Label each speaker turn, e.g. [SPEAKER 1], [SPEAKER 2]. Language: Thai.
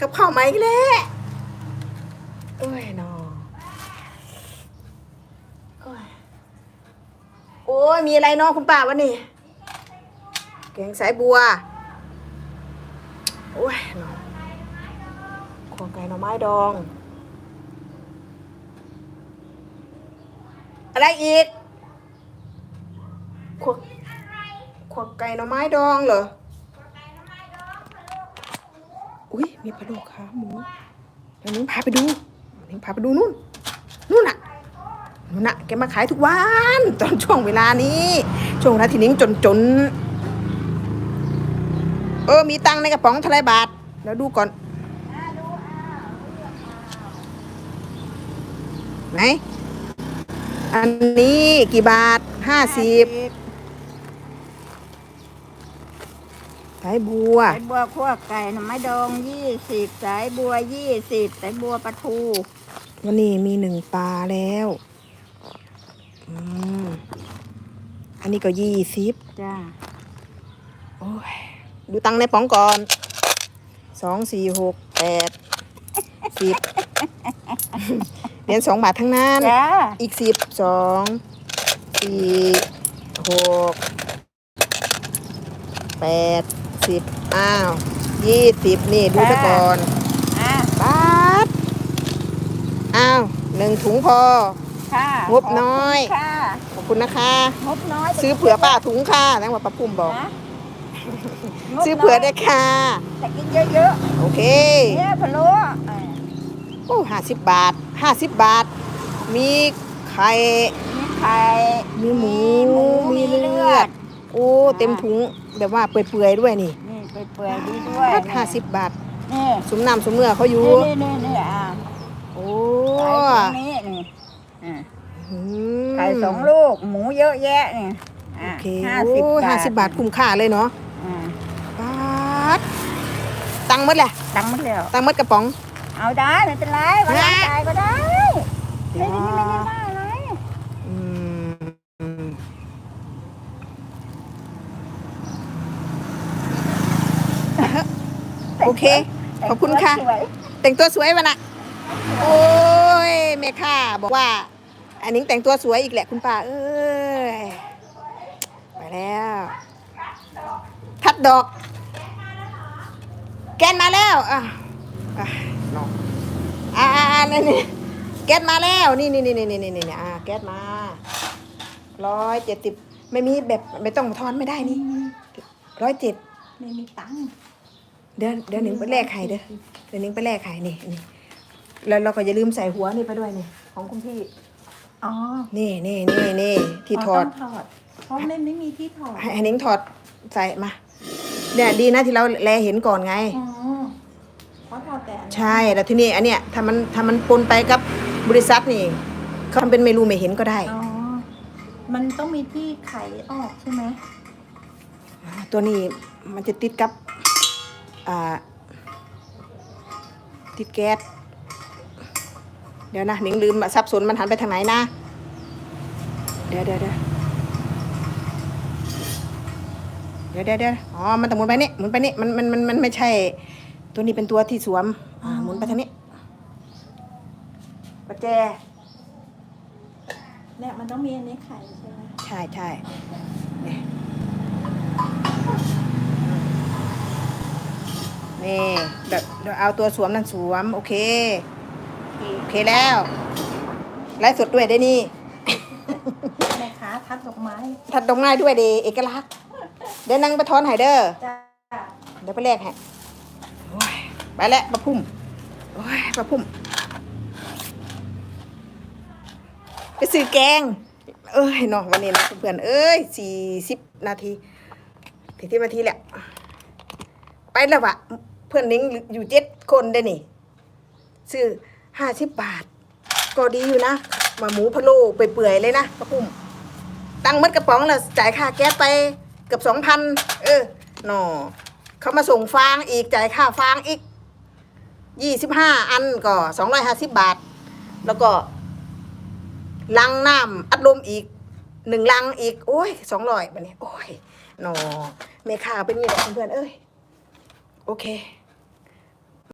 [SPEAKER 1] กับข้าวไมาอีกแล้วโอ้ยนอโอ้ยโอ้ยมีอะไรนอคุณป้าวันนี้แกงสายบัว โอ้ยนอขวไก่หน่อไม้ดอง อะไรอีกขวขวไก่หน่อไม้ดองเหรอ อุ้ยมีปลาดุกขาหมูเดี๋ยวนิ้งพาไปดูนิ้งพาไปดูนู่นนู่นน่ะนู่นน่ะแกมาขายทุกวัน ตอนช่วงเวลานี้ช่วงเวลาที่นิ้งจนจนเออมีตังในกระป๋องเท่าไรบาทเดี๋ยวดูก่อนไหนอันนี้กี่บาทห้าสิบ สายบัว
[SPEAKER 2] สายบัวคั่วไก่หน่อไม้ดองยี่สิบสายบัวยี่สิบสายบัวปลาทู
[SPEAKER 1] วันนี้มีหนึ่งปลาแล้วอืมอันนี้ก็ยี่สิบ
[SPEAKER 2] จ้า
[SPEAKER 1] โอ้ยดูตังค์ในป๋องก่อนสองสี่หกแปดสิบเหรียญสองบาททั้งนั้น
[SPEAKER 2] จ้า
[SPEAKER 1] อีกสิบสองสี่หกแปด สิบอ้าวยี่สิบนี่ดูซะก่อน
[SPEAKER 2] อะ
[SPEAKER 1] บาทอ้าวหนึ่งถุงพอ
[SPEAKER 2] ค่ะ
[SPEAKER 1] งบน้อย
[SPEAKER 2] ขบคุณค่ะ
[SPEAKER 1] ขอบคุณนะคะ
[SPEAKER 2] งบน้อย
[SPEAKER 1] ซื้อเผื่อป้าถุงค่ะนั่งว่าป้าพุ่มบอก
[SPEAKER 2] นะ
[SPEAKER 1] ซื้อเผื่อได้วยค่ะ
[SPEAKER 2] แต่กินเยอะ
[SPEAKER 1] โอเค
[SPEAKER 2] ๆเนี่ยพะโล้อะ
[SPEAKER 1] โอ้ห้าสิบบาทห้าสิบบาท มีไข่
[SPEAKER 2] มีไข่
[SPEAKER 1] มีหมู
[SPEAKER 2] หมู
[SPEAKER 1] มี
[SPEAKER 2] มี
[SPEAKER 1] เลื
[SPEAKER 2] เลื
[SPEAKER 1] อ
[SPEAKER 2] อ
[SPEAKER 1] ด
[SPEAKER 2] ด
[SPEAKER 1] โอ้ เต็มถุง แบบว่าเปื่อยๆด้วยนี่
[SPEAKER 2] นี่เปื่อยๆดีด้วย
[SPEAKER 1] ห้าสิบบาท
[SPEAKER 2] นี่
[SPEAKER 1] สมน้ำสมเนื้อเขาอยู่
[SPEAKER 2] นี่นี่นี่อะ
[SPEAKER 1] โอ้
[SPEAKER 2] ไข่ตรงนี้นี่อะ
[SPEAKER 1] อืม
[SPEAKER 2] ไข่สองลูกหมูเยอะแยะนี่
[SPEAKER 1] โอ
[SPEAKER 2] อะ
[SPEAKER 1] เค
[SPEAKER 2] ห้า
[SPEAKER 1] โอ้
[SPEAKER 2] สิบบาท
[SPEAKER 1] ห้าสิบบาทคุ้มค่าเลยเนาะ
[SPEAKER 2] อะ
[SPEAKER 1] บาทตังค์หมดแหละ
[SPEAKER 2] ตังค์หมดแล้ว
[SPEAKER 1] ตังค์หมดกระป๋อง
[SPEAKER 2] เอาได้ไม่เป็นไรวันหลังจ่ายก็ได้ไม่ได้ไม่ได้ว่าอะไร
[SPEAKER 1] อืมโอ เค ขอบคุณค่ะ
[SPEAKER 2] สวย
[SPEAKER 1] แต่งตัวสวยวะนะโอ้ยแม่ค่าบอกว่า อันนี้แต่งตัวสวยอีกแหละคุณป้า เอ้ยไปแล้ว ทัดดอก แกนมาแล้ว อะอะนอนอ่านี่นี่แก๊สมาแล้วนี่นี่นี่นี่นี่นี่นี่อ่าแก๊สมาร้อยเจ็ดสิบไม่มีแบบไม่ต้องทอนไม่ได้นี่ร้อยเจ็ด
[SPEAKER 2] ไม่มีตังค์
[SPEAKER 1] เดี๋ยวเดี๋ยวหนึ่งไปแลกไข่เด้อเดี๋ยวหนึ่งไปแลกไข่นี่นี่แล้วเราก็อย่าลืมใส่หัวนี่ไปด้วยนี่ของคุณพี่
[SPEAKER 2] อ๋อ
[SPEAKER 1] นี่นี่นี่นี่ที่ถอด
[SPEAKER 2] ต้งถอดเพราะไม่ไม่มีที่ถอด
[SPEAKER 1] ให้ให้นิ้งถอดใส่มาเนี่ยดีนะที่เราแลเห็นก่อนไง
[SPEAKER 2] อ๋อเพราะถอดแต่อันนั้น
[SPEAKER 1] ใช่แล้วที่นี่อันเนี้ยถ้ามันถ้ามันปนไปกับบริษัทนี่เขาทำเป็นไม่รู้ไม่เห็นก็ได้
[SPEAKER 2] อ๋อมันต้องมีที่ไขออกใช่ไหม
[SPEAKER 1] ตัวนี้มันจะติดกับอ่า ติดแก๊สเดี๋ยวนะหนิงลืมอะสับสนมันหันไปทางไหนนะเดี๋ยวเดี๋ยวเดี๋ยวเดี๋ยวเดี๋ยวเดี๋ยวอ๋อ มันต้องหมุนไปนี่หมุนไปนี่มันมันมันมันไม่ใช่ ตัวนี้เป็นตัวที่สวม อ่าหมุนไปทางนี้ประแจ
[SPEAKER 2] เนี่ยมันต้องมีอันนี้ไขใช่ไหม
[SPEAKER 1] ใช่ใช่ นี่นี่เดี๋ยวเดี๋ยวเอาตัวสวมนั่นสวม โอเค โอเคแล้วไลฟ์สดด้วยได้นี่
[SPEAKER 2] แม่ค้าทัดดอกไม้
[SPEAKER 1] ทัดดอกไม้ด้วยดีเอกลักษณ์เดี๋ยวนั่งไปทอนไฮเดอร์
[SPEAKER 2] จ้า
[SPEAKER 1] เดี๋ยวไปแลกให้โอ้ยไปแล้วปะพุ่มโอ้ยปะพุ่ม ไปซื้อแกง เอ้ยเนาะวันนี้นะเพื่อนๆเอ้ยสี่สิบนาทีถึงที่นาทีแหละ ไปแล้ววะ เพื่อนนิ้งอยู่เจ็ดคนได้นี่ ซื้อห้าสิบบาท ก็ดีอยู่นะมาหมูพะโล้เปื่อยๆเลยนะปะพุ่มตังมัดกระป๋องแล้วจ่ายค่าแก๊สไปเกือบสองพันเออหนอเขามาส่งฟางอีกจ่ายค่าฟางอีกยี่สิบห้าอันก็สองร้อยห้าสิบบาท แล้วก็ลังน้ำอัดลมอีกหนึ่งลังอีก โอ้ยสองร้อยแบบนี้โอ้ยหนอเมค่าเป็นนี่แหละเพื่อนเอ้ย โอเค